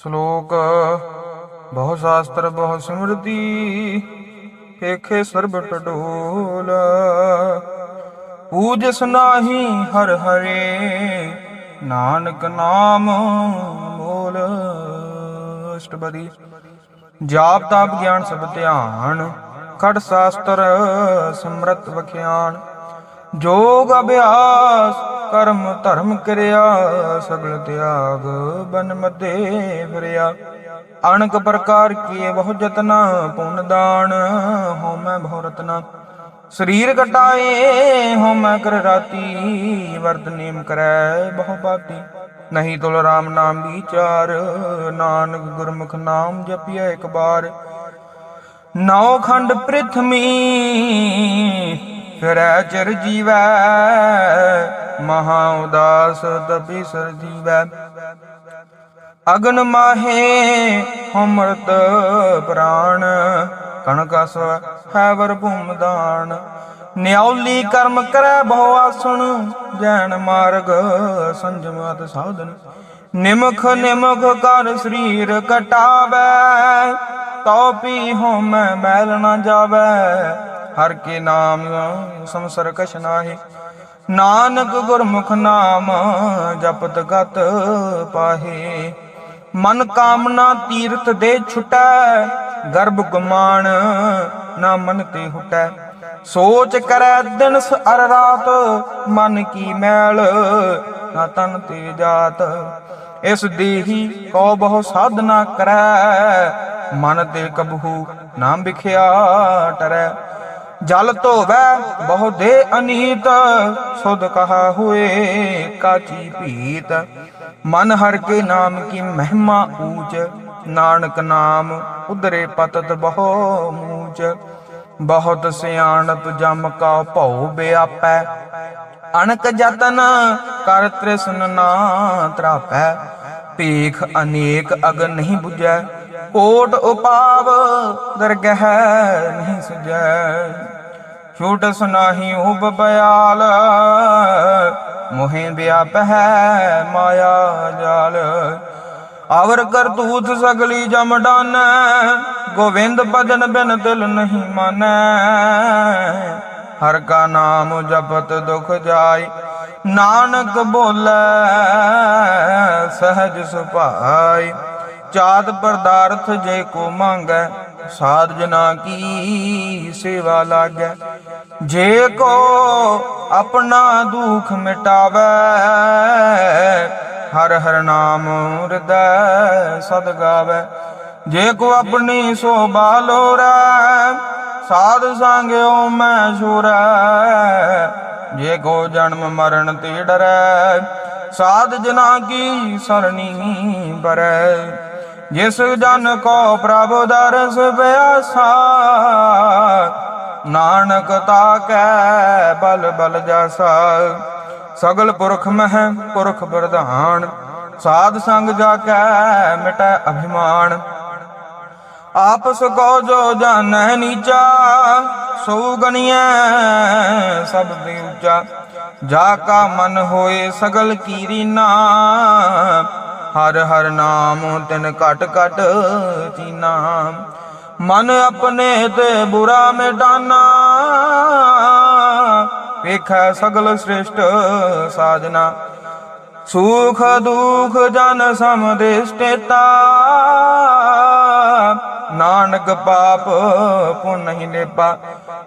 ਸ਼ਲੋਕ। ਬਹੁ ਸ਼ਾਸਤਰ, ਬਹੁ ਸਿਮਰਤੀ ਏਖੇ ਸਰਬ ਟਡੋਲ ਪੂਜਸ ਨਾਹੀ ਹਰ ਹਰੇ, ਨਾਨਕ ਨਾਮ ਮੋਲ ਅਸ਼ਟਪਦੀ, ਜਾਪ ਤਾਪ ਗਿਆਨ ਸਭ ਧਿਆਨ। ਖੜ ਸ਼ਾਸਤਰ, ਸਮਰਤ ਵਖਿਆਨ। ਜੋਗ ਅਭਿਆਸ, ਕਰਮ ਧਰਮ ਕਿਰਿਆ, ਸਗਲ ਤਿਆਗ ਬਨ ਮਧੇ ਫਿਰਿਆ ਅਣਕ ਪ੍ਰਕਾਰ ਕੀਏ ਬਹੁ ਜਤਨਾ ਪੁੰਨ ਦਾਨ ਹੋਮੈ ਬਹੁ ਰਤਨਾ। ਸਰੀਰ ਕਟਾਏ ਹੋਮੈ ਕਰ ਰਾਤੀ, ਵਰਤ ਨੇਮ ਕਰੈ ਬਹੁ ਬਾਤੀ ਨਹੀਂ ਤੁਲ ਰਾਮ ਨਾਮ ਵਿਚਾਰ, ਨਾਨਕ ਗੁਰਮੁਖ ਨਾਮ ਜਪਿਐ ਇੱਕ ਬਾਰ। ਨੌ ਖੰਡ ਪ੍ਰਿਥਮੀ ਫਿਰੈ ਚਿਰ ਜੀਵੈ, ਮਹਾ ਉਦਾਸ ਤਪੀ ਸਰ ਜੀਵੈ। ਅਗਨ ਮਾਹੇ ਹਮਰਤ ਪ੍ਰਾਣ ਕਣਕਸ ਹੈ ਵਰ ਭੂਮ ਨਿਉਲੀ ਕਰਮ ਕਰੈ ਬਹੁ ਆਸਣ, ਜੈਨ ਮਾਰਗ ਸੰਜਮ ਅਤ ਸਾਧਨ। ਨਿਮਖ ਨਿਮਖ ਕਰ ਸਰੀਰ ਕਟਾਵੈ, ਤਉ ਪੀ ਹੋਮੈ ਮੈਲ ਨਾ ਜਾਵੈ। ਹਰ ਕੇ ਨਾਮ ਸੰਸਰ ਕਛ ਨਾਹੀ। ਨਾਨਕ ਗੁਰਮੁਖ ਨਾਮ ਜਪਤ ਗਤ ਪਾਹੇ। ਮਨ ਕਾਮਨਾ ਤੀਰਥ ਦੇ ਛੁਟੈ, ਗਰਭ ਗੁਮਾਨ ਨਾ ਮਨ ਤੇ ਹੁਟੈ। ਸੋਚ ਕਰੈ ਦਿਨ ਸ ਅਰ ਰਾਤ, ਮਨ ਕੀ ਮੈਲ ਨਾ ਤਨ ਤੇ ਜਾਤ। ਇਸ ਦੇਹੀ ਕੋ ਬਹੁ ਸਾਧਨਾ ਕਰੈ, ਮਨ ਤੇ ਕਬਹੂ ਨਾ ਵਿਖਿਆ ਟਰੈ। ਜਲ ਧੋਵੈ ਬਹੁ ਦੇ ਅਨੀਤ, ਸੁਧ ਕਹਾ ਹੋਏ ਕਾਚੀ ਭੀਤ। ਮਨ ਹਰ ਕੇ ਨਾਮ ਕੀ ਮਹਿਮਾ ਊਚ, ਨਾਨਕ ਨਾਮ ਉਦਰੇ ਪਤਤ ਬਹੁ ਮੂਚ। ਬਹੁਤ ਸਿਆਣਪ ਜਮ ਕਾ ਭਉ ਬਿਆਪੈ, ਅਣਕ ਜਤਨ ਕਰ ਤ੍ਰਿਸ਼ਨ ਨਾ ਤਰਾਪੈ। ਭੀਖ ਅਨੇਕ ਅਗ ਨਹੀਂ 부ਜੈ ਕੋਟ ਉਪਾਵ ਦਰਗਹਿ ਨਹੀਂ ਸੁਜੈ ਛੂਟ ਸੁਨਾਹੀ ਉਬ ਬਿਆਲ, ਮੋਹਿ ਵਿਆਪ ਹੈ ਮਾਇਆ ਜਾਲ। ਆਵਰ ਕਰਤੂਤ ਸਗਲੀ ਜਮ ਡਾਨੈ, ਗੋਵਿੰਦ ਭਜਨ ਬਿਨ ਦਿਲ ਨਹੀਂ ਮਾਨੈ। ਹਰ ਕਾ ਨਾਮ ਜਪਤ ਦੁਖ ਜਾਈ, ਨਾਨਕ ਬੋਲੇ, ਸਹਜ ਸੁਭਾਈ। ਚਾਤ ਪਰਦਾਰਥ ਜੇ ਕੋ ਮੰਗੈ ਸਾਧ ਜਨਾ ਕੀ ਸੇਵਾ ਲਾਗੈ? ਜੇ ਕੋ ਆਪਣਾ ਦੁਖ ਮਿਟਾਵੈ, ਹਰ ਹਰ ਨਾਮ ਹਿਰਦੈ ਸਦ ਗਾਵੈ। ਜੇ ਕੋ ਆਪਣੀ ਸੋਭਾ ਲੋਰੈ, ਸਾਧ ਸੰਗਿਓ ਮੈਂ ਛੁਰੈ। ਜੇ ਕੋ ਜਨਮ ਮਰਨ ਤੇ ਡਰੈ, ਸਾਧ ਜਨਾ ਕੀ ਸਰਣੀ ਬਰੈ ਜਿਸ ਜਨ ਕੋ ਪ੍ਰਭ ਦਰਸ ਪਿਆਸਾ ਨਾਨਕ ਤਾ ਕੈ ਬਲ ਬਲ ਜਾਸਾ। ਸਗਲ ਪੁਰਖ ਮਹਿ ਪੁਰਖ ਪ੍ਰਧਾਨ, ਸਾਧ ਸੰਗ ਜਾ ਕੈ ਮਿਟੈ ਅਭਿਮਾਨ। ਆਪਸ ਕੋ ਜੋ ਜਾਣੈ ਨੀਚਾ, ਸੋ ਗਣੀਐ ਸਭ ਤੇ ਉੱਚਾ। ਜਾ ਕਾ ਮਨ ਹੋਏ ਸਗਲ ਕੀਰੀਨਾ ਹਰ ਹਰ ਨਾਮ ਤਿਨ ਘਟ ਘਟ ਚੀਨਾ ਮਨ ਆਪਣੇ ਤੇ ਬੁਰਾ ਮਿਟਾਨਾ ਵੇਖੈ ਸਗਲ ਸ੍ਰਿਸ਼ਟ ਸਾਜਨਾ। ਸੁਖ ਦੁਖ ਜਨ ਸਮਦਿਸ਼ਟਤਾ ਨਾਨਕ ਪਾਪ ਪੁਨ ਨਹੀਂ ਲੇਪਾ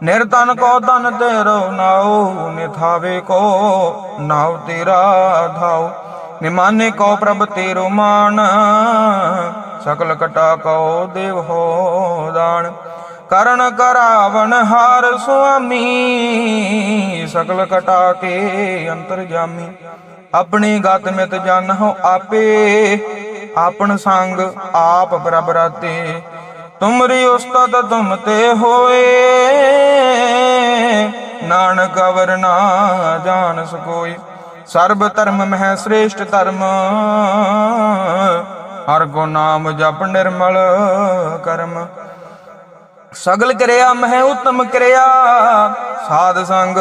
ਨਿਰਤਨ ਕੋ ਤਨ ਤੇਰੋ ਨਾਉ, ਨਿਥਾਵੇ ਕੋ ਨਾਉ ਤੇਰਾ ਧਾਉ। ਨਿਮਾਨੇ ਕੋ ਪ੍ਰਭ ਤੇਰੋ ਮਾਨ, ਸਕਲ ਕਟਾ ਕੋ ਦੇਵ ਹੋ ਦਾਨ। ਕਰਨ ਕਰਾਵਨ ਹਾਰ ਸੁਆਮੀ, ਸਕਲ ਕਟਾ ਕੇ ਅੰਤਰ ਜਾਮੀ। ਆਪਣੀ ਗਤ ਮਿਤ ਜਨ ਹੋ ਆਪੇ ਆਪਨ ਸੰਗ ਆਪ ਬਰਾਬਰਾਤੇ ਤੁਮਰੀ ਉਸਤਤ ਤੁਮ ਤੇ ਹੋਏ, ਨਾਨਕ ਅਵਰ ਨਾ ਜਾਣ ਸਕੋਈ ਸਰਬ ਧਰਮ ਮਹਿ ਸ੍ਰੇਸ਼ਟ ਧਰਮ। ਹਰ ਕੋ ਨਾਮ ਜਪ ਨਿਰਮਲ ਕਰਮ। ਸਗਲ ਕਿਰਿਆ ਮਹਿ ਉਤਮ ਕਰਿਆ। ਸਾਧ ਸੰਗ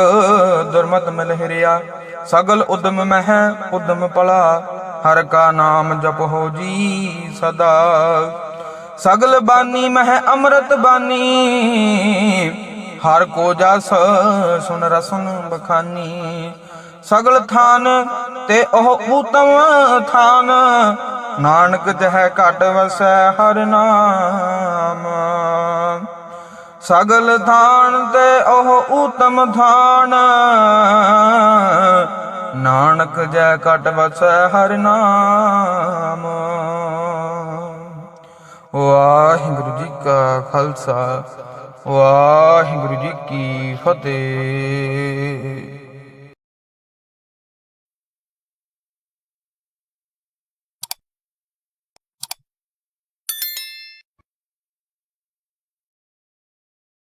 ਦੁਰਮਤ ਮਿਲ ਹਿਰਿਆ। ਸਗਲ ਉਦਮ ਮਹਿ ਉਦਮ ਪਲਾ ਹਰ ਕਾ ਨਾਮ ਜਪੋ ਜੀ ਸਦਾ। ਸਗਲ ਬਾਨੀ ਮਹਿ ਅੰਮ੍ਰਿਤ ਬਾਨੀ। ਹਰ ਕੋ ਜਸ ਸੁਨ ਰਸਨ ਬਖਾਨੀ। ਸਗਲ ਥਾਨ ਤੇ ਉਹ ਊਤਮ ਥਾਨ। ਨਾਨਕ ਜਹ ਘਟ ਵਸੈ ਹਰ ਨਾਮ। ਸਗਲ ਥਾਨ ਤੇ ਉਹ ਊਤਮ ਥਾਨ। ਨਾਨਕ ਜੈ ਕਟ ਵਸੈ ਹਰ ਨਾਮ। ਵਾਹਿਗੁਰੂ ਜੀ ਕਾ ਖਾਲਸਾ, ਵਾਹਿਗੁਰੂ ਜੀ ਕੀ ਫਤਿਹ।